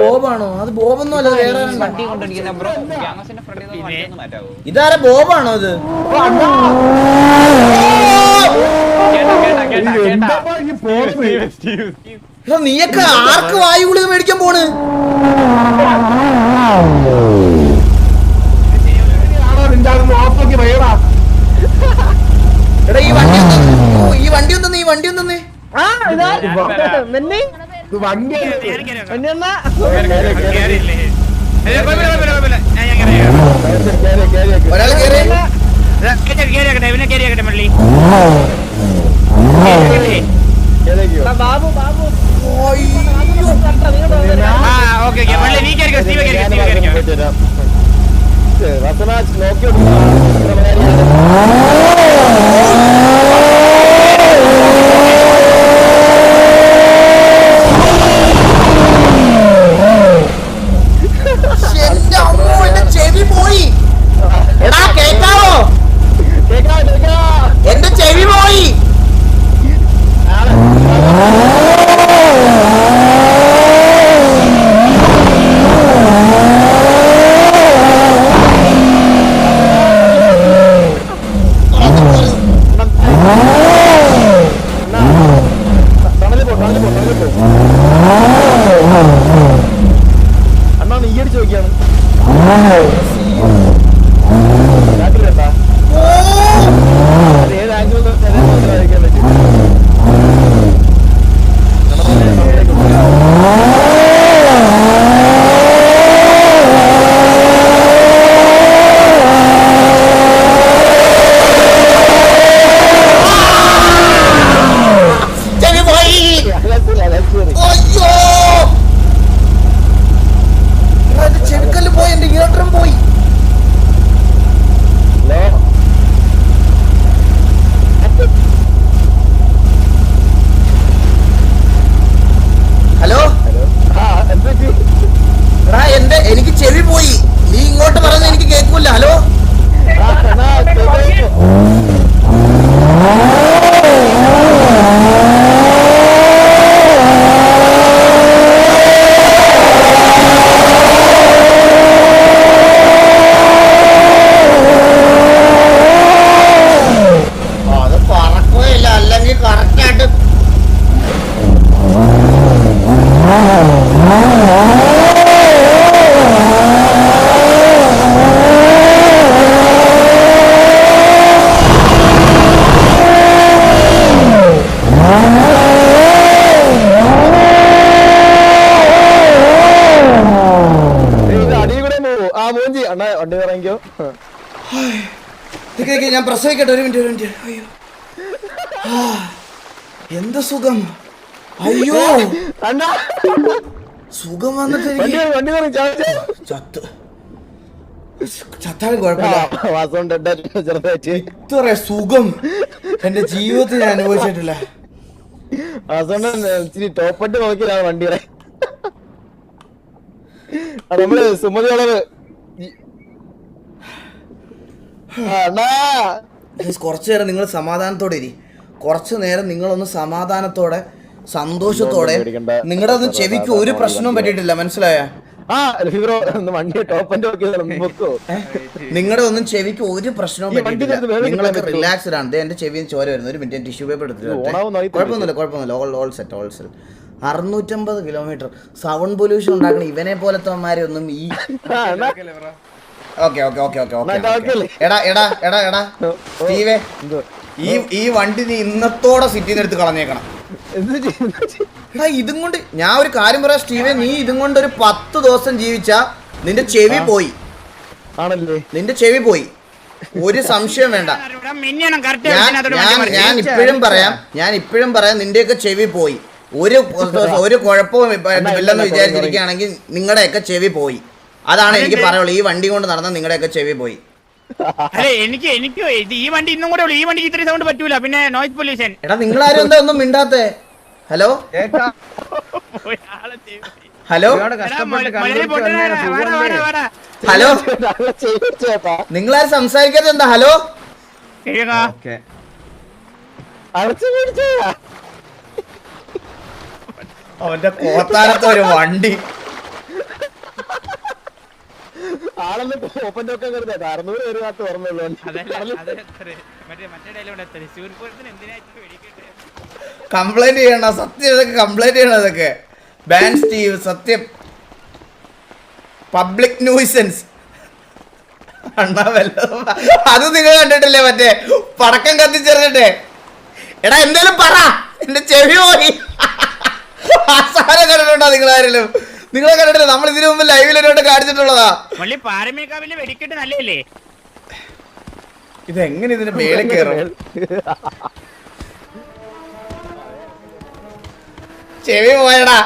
ബോബാണോ? അത് ബോബൊന്നും അല്ല. വേറെ ഇതാരാ ബോബാണോ ഇത്? നീയൊക്കെ ആർക്ക് വായു ഗുളിക മേടിക്കാൻ പോണ്? എടാ ഈ വണ്ടി ഈ വണ്ടി ഒന്ന് ഈ വണ്ടി ഒന്ന് ആ ഇതാ മെന്നി ഇത് വണ്ടി മെന്നി എന്നാ ഒരാൾ കേറി. എടാ, ബാബു ഞാൻ പ്രസവിക്കട്ടെ. ഒരു മിനിറ്റ് ഒരു മിനിറ്റ്. അയ്യോ. എന്ത് സുഖം? അയ്യോ. സുഖം വന്നിട്ട് എനിക്ക് ചത്ത്. ചത്താലും കുഴപ്പമില്ല. ഇത്ര സുഖം. എന്റെ ജീവിതത്തിൽ ഞാൻ അനുഭവിച്ചിട്ടില്ല. ടോപ്പട്ട് നോക്കിയാണ് വണ്ടി ഇറങ്ങി ആ, നമ്മൾ സുമതി വളവ് അണ്ണാ ഗയ്സ്, കുറച്ചു നേരം നിങ്ങൾ സമാധാനത്തോടെ ഇരി. കുറച്ചു നേരം നിങ്ങളൊന്ന് സമാധാനത്തോടെ സന്തോഷത്തോടെ. നിങ്ങളുടെ ഒന്നും ചെവിക്ക് ഒരു പ്രശ്നവും പറ്റിയിട്ടില്ല മനസ്സിലായ? നിങ്ങളുടെ ഒന്നും ചെവിക്ക് ഒരു പ്രശ്നവും ഈ പറ്റിയിട്ടില്ല. നിങ്ങളൊക്കെ റിലാക്സ്ഡ് ആണ്. എന്റെ ചെവിയിൽ ചോര വരുന്നു. ഒരു മിനിറ്റ് ടിഷ്യൂ പേപ്പർ എടുത്തിട്ട് കുഴപ്പമൊന്നുമില്ല കുഴപ്പമൊന്നുമില്ല. All all set all set അറുന്നൂറ്റമ്പത് കിലോമീറ്റർ സൗണ്ട് പൊല്യൂഷൻ ഉണ്ടാക്കുന്ന ഇവനെ പോലത്തെ ഒന്നും ഈ okay okay okay okay okay എടാ എടാ എടാ എടാ. സ്റ്റീവേ ഈ ഈ വണ്ടി നീ ഇന്നത്തോടെ സിറ്റിന്ന് എടുത്ത് കളഞ്ഞേക്കണം? എടാ ഇതും കൊണ്ട് ഞാൻ ഒരു കാര്യം പറയാം സ്റ്റീവേ നീ ഇതും കൊണ്ട് ഒരു പത്ത് ദിവസം ജീവിച്ച നിന്റെ ചെവി പോയി. ആണല്ലേ? നിന്റെ ചെവി പോയി. ഒരു സംശയം വേണ്ട. ഞാൻ ഇപ്പോഴും പറയാം ഞാൻ ഇപ്പോഴും പറയാം നിന്റെയൊക്കെ ചെവി പോയി. ഒരു ഒരു കുഴപ്പവും ഇല്ലെന്ന് വിചാരിച്ചിരിക്കുകയാണെങ്കിൽ നിങ്ങളുടെയൊക്കെ ചെവി പോയി. അതാണ് എനിക്ക് പറയുള്ളൂ ഈ വണ്ടി കൊണ്ട് നടന്ന നിങ്ങളുടെയൊക്കെ ചെവി പോയി. അല്ലെ എനിക്ക് എനിക്ക് ഇത് ഈ വണ്ടി ഇന്നും കൂടെ ഉള്ളു. ഈ വണ്ടി ഇത്രയും സൗണ്ട് പറ്റൂല. പിന്നെ നോയിസ് പൊല്യൂഷൻ എടാ നിങ്ങൾ ആരും എന്താ ഒന്നും മിണ്ടാത്തേ? ഹലോ? ഹലോ? ഹലോ? നിങ്ങൾ ആര് നിങ്ങളാരും സംസാരിക്കാത്ത എന്താ? ഹലോ? അവന്റെ കോത്താനത്തെ ഒരു വണ്ടി. ആളെന്ന് ഓപ്പന്റെ ഒക്കെ കരുതാ. അറുന്നൂറ് ഓർമ്മയുള്ളൂ. കംപ്ലൈന്റ് ചെയ്യണ? സത്യം ഇതൊക്കെ കംപ്ലൈന്റ് ചെയ്യണം ഇതൊക്കെ? ബാൻ സ്റ്റീവ് സത്യം. പബ്ലിക് ന്യൂസൻസ് അണ്ണാ വല്ലതും അത് നിങ്ങൾ കണ്ടിട്ടില്ലേ മറ്റേ? പടക്കം കത്തിച്ചെറിഞ്ഞിട്ടേ. എടാ എന്തേലും പറ. എന്റെ ചെവി പോയി. ആ സാധനം കണ്ടിട്ടുണ്ടോ നിങ്ങളാരെങ്കിലും? നിങ്ങളെ കണ്ടിട്ടില്ല? നമ്മൾ ഇതിനു മുമ്പ് ലൈവിൽ ഒരുപാട് കാണിച്ചിട്ടുള്ളതാ. മള്ളി പാരമേക്കാവിന്റെ വെടിക്കെട്ട് നല്ലല്ലേ ഇത് എങ്ങനെ ഇതിന്റെ മേലെ കയറും? ചെവി പോയടാ.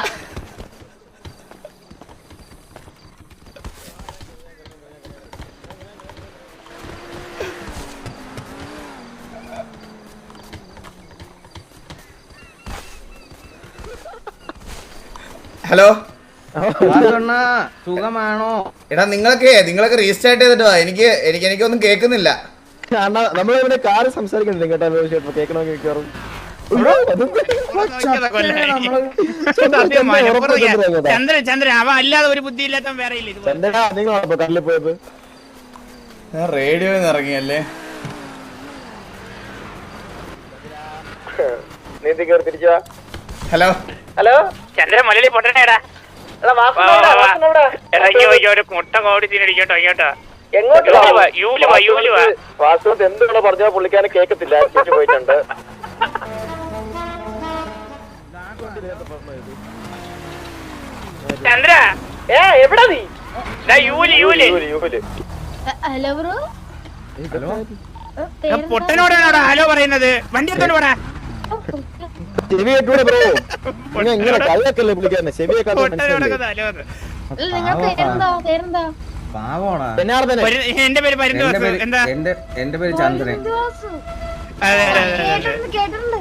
ഹലോ? സുഖമാണോ? എടാ നിങ്ങളൊക്കെ നിങ്ങളൊക്കെ റീസ്റ്റാർട്ട് ചെയ്തിട്ട് വാ. എനിക്ക് എനിക്ക് എനിക്കൊന്നും കേൾക്കുന്നില്ല കാരണം നമ്മളിവിടെ കാറ് സംസാരിക്കുന്നില്ല കേട്ടോ? കേൾക്കണമെങ്കിൽ മിക്കവാറും? ചന്ദ്രൻ. ചന്ദ്രൻ അവ അല്ലാതെ ഒരു ബുദ്ധി ഇല്ലാത്ത വേറെ ഇല്ല ഇത് ചന്ദ്രനാ പോയത്. ഞാൻ റേഡിയോയിൽ ഇറങ്ങിയല്ലേ? നീന്തി കയറി തിരിച്ചാ? ഹലോ? ഹലോ? ചന്ദ്രൻ മലയാളി പൊട്ടനേടാ മുട്ട കോടി ഇങ്ങോട്ടോ. പറഞ്ഞാൽ പുള്ളിക്കാരൻ കേൾക്കത്തില്ല പോയിട്ടുണ്ട്. ചന്ദ്ര. ഏ എവിടെ നീ? ദാ യൂൽ യൂൽ. യൂൽ, യൂൽ. Hello bro? ഹലോ? പൊട്ടനോടാണോടാ ഹലോ പറയുന്നത്? വണ്ടി എന്താണ് പോടാ. ചെവി കേട്ടൂടെ ബ്രോ. നിങ്ങൾ ഇങ്ങനെ കളിയാക്കല്ലേ പുള്ളിക്കാരനെ. ചെവി പൊട്ടനോടൊക്കെ കേൾക്കാൻ ഹലോ എന്ന്. നിങ്ങൾ പേരെന്താ? പേരെന്താ? പാവോടാ എന്നാണ് തന്നെ. പരി- എന്റെ പേര് എന്റെ പരിന്തോസ് പേര് എന്താ? എന്റെ എന്റെ പേര് ചന്ദ്രൻ ബിന്ദുവാസു. അതെ അതെ അതെ, അതെ. കേട്ടിട്ടുണ്ട് കേട്ടിട്ടുണ്ട്.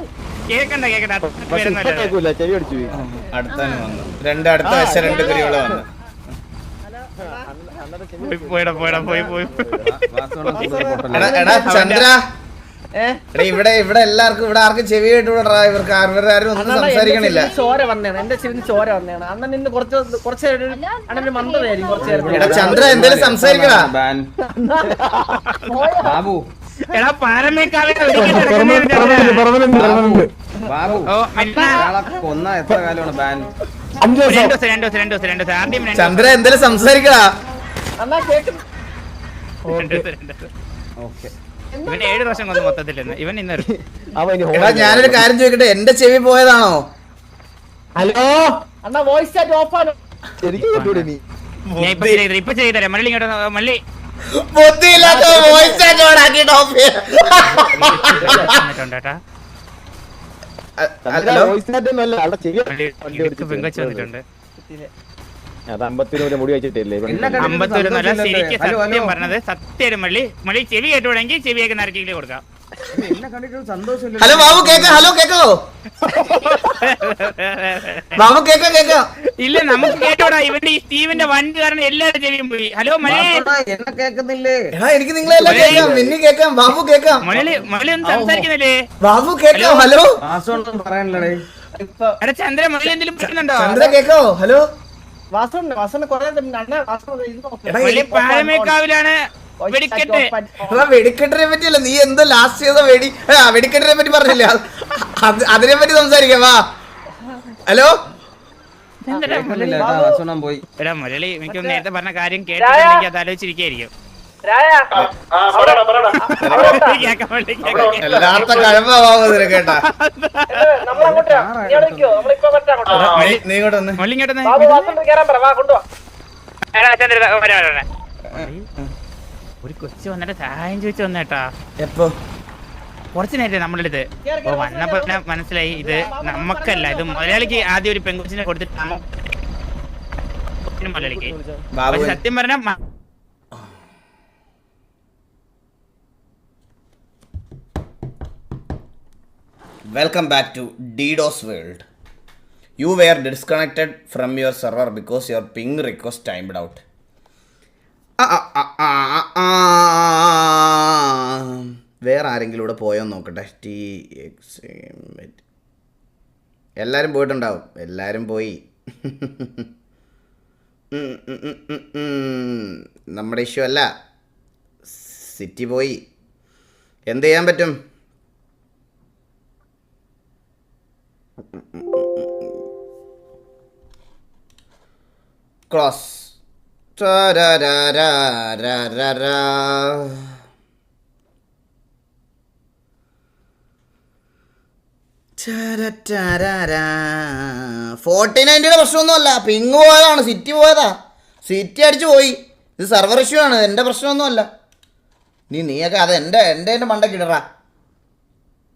കേക്കണ്ട കേക്കണ്ട. അത്ര പക്ഷെ ഇപ്പൊ പേരൊന്നുമല്ല കേൾക്കൂല ചെവി അടിച്ചു പോയി. അടുത്താണ് വന്നു. രണ്ട് അടുത്ത വശം രണ്ട് കരികൾ വന്നു. പോയി പോയിടാ പോയിടാ പോയി പോയി. വാസോളം സുന്ദര എടാ എടാ ചന്ദ്ര. ഇവിടെ ഇവിടെ എല്ലാവർക്കും ഇവിടെ ആർക്കും ചെവി കേട്ടുവിടാ ഇവർക്ക് ആരും ഇവരുടെ ആരും ഒന്നും സംസാരിക്കണില്ല. ചോര വന്നേണ് എന്റെ ചെവിന് ചോര വന്നേണ് അണ്ണൻ നിന്ന് കുറച്ച് കുറച്ച് മന്ദതയായിരിക്കും കുറച്ച്. ചന്ദ്ര എന്തേലും സംസാരിക്കടാ. ബാബു. എടാ കൊന്ന എത്ര കാലമാണ് ബാൻ? ചന്ദ്ര എന്തേലും സംസാരിക്കടാ. ഓക്കെ. ഇവൻ ഏഴ് പ്രാവശ്യം കൊന്നു മൊത്തത്തിൽ ഇവൻ ഇന്നൊരു എടാ ഞാനൊരു കാര്യം ചോദിക്കട്ടെ? എന്റെ ചെവി പോയതാണോ? ഹലോ? അണ്ണാ വോയിസ് ചാറ്റ് ഓഫ് ആണ്. ശരിക്കും കേട്ടൂടെ നീ. ഞാൻ ഇപ്പൊ ചെയ്തരാം ഇപ്പൊ ചെയ്തരാം മള്ളി ഇങ്ങോട്ട് വന്നോ, മള്ളി ബുദ്ധിയില്ലാത്ത വോയിസ് ചാറ്റ് ഓണാക്കിട്ട് ഓഫ് വന്നിട്ടുണ്ട് കേട്ടാ ചന്ദ്ര ഹലോ? chat ഒന്നുമല്ല, ആളുടെ ചെവി മള്ളി വണ്ടി ഇടുക്ക് ഓടിച്ച് വന്നിട്ടുണ്ട്. അത് മുടി വെച്ചിട്ടില്ലേ? ശരിക്ക്. സത്യം പറഞ്ഞത് സത്യം മള്ളി. മള്ളി ചെവി കേട്ടുവിടെങ്കിൽ ചെവിയൊക്കെ നരക്കിലേക്ക് കൊടുക്കാം. എന്നെ കണ്ടിട്ട് സന്തോഷമില്ല ഹലോ ബാബു കേക്ക ഹലോ കേക്കോ? ബാബു കേക്ക കേക്ക. ഇല്ല നമുക്ക് കേട്ടോടാ. ഇവന്റെ ഈ സ്റ്റീവിന്റെ വണ്ടി കാരണം എല്ലാവരുടെ ചെവിയും പോയി. ഹലോ മലേ കേക്കുന്നില്ലേ എനിക്ക് നിങ്ങളെല്ലാം കേൾക്കാം. മിന്നി കേക്കാം ബാബു കേക്കാം മലി മലി ഒന്നും സംസാരിക്കുന്നില്ലേ? ബാബു കേക്കാം ഹലോ. എടാ ചന്ദ്ര മലി എന്തെങ്കിലും പറ്റുന്നുണ്ടോ ചന്ദ്ര കേക്കോ? ഹലോ. വാസുണ്ട് വാസുണ്ട് കുറെ അണ്ണാ വാസു എടാ, മലി ഈ പാഴമേക്കാവിലാണ് Voice chat വെടിക്കെട്ട്. off ആണ്. എടാ വെടിക്കെട്ടിനെ പറ്റിയല്ല നീ എന്തോ ലാസ്റ്റ് ചെയ്ത വെടി? ആ, വെടിക്കെട്ടിനെ പറ്റി പറഞ്ഞില്ലേ? അത് അത് അതിനെ പറ്റി സംസാരിക്കാം വാ. ഹലോ? പോയി. എടാ മുരളി എനിക്ക് നേരത്തെ പറഞ്ഞ കാര്യം കേട്ടിട്ടുണ്ടെങ്കിൽ അത് ആലോചിച്ചിരിക്കായിരിക്കും എല്ലാത്ത കേട്ടാ. നീ ഇങ്ങോട്ട് വന്ന്. ഇതാ. ഒരു കൊച്ചു വന്നിട്ട് സഹായം ചോദിച്ചു വന്നേട്ടാ. എപ്പോ? കുറച്ച് നേരത്തെ നമ്മളുടെ അടുത്ത് അപ്പൊ വന്നപ്പോ മനസ്സിലായി ഇത് നമ്മക്കല്ല. ഇത് മലയാളിക്ക് ആദ്യം ഒരു പെൺകുച്ചിനെ കൊടുത്തിട്ട് മലയാളിക്ക് ബാബു സത്യം പറഞ്ഞ welcome back to DDoS world you were disconnected from your server because your ping request timed out വേറെ ആരെങ്കിലും ഇവിടെ പോയോ നോക്കട്ടെ. ടി എക്സ് എല്ലാവരും പോയിട്ടുണ്ടാവും. എല്ലാവരും പോയി. നമ്മുടെ ഇഷ്യൂ അല്ല. സിറ്റി പോയി. എന്ത് ചെയ്യാൻ പറ്റും? ക്രോസ് ഫോർട്ടി നയന്റിയുടെ പ്രശ്നമൊന്നുമല്ല. പിങ് പോയതാണ് സിറ്റി പോയതാ. സിറ്റി അടിച്ചു പോയി. ഇത് സർവർ ഇഷ്യൂ ആണ് എന്റെ പ്രശ്നമൊന്നുമല്ല. നീ നീയൊക്കെ അത് എന്റെ എന്റെ എന്റെ മണ്ടക്കിടറാ.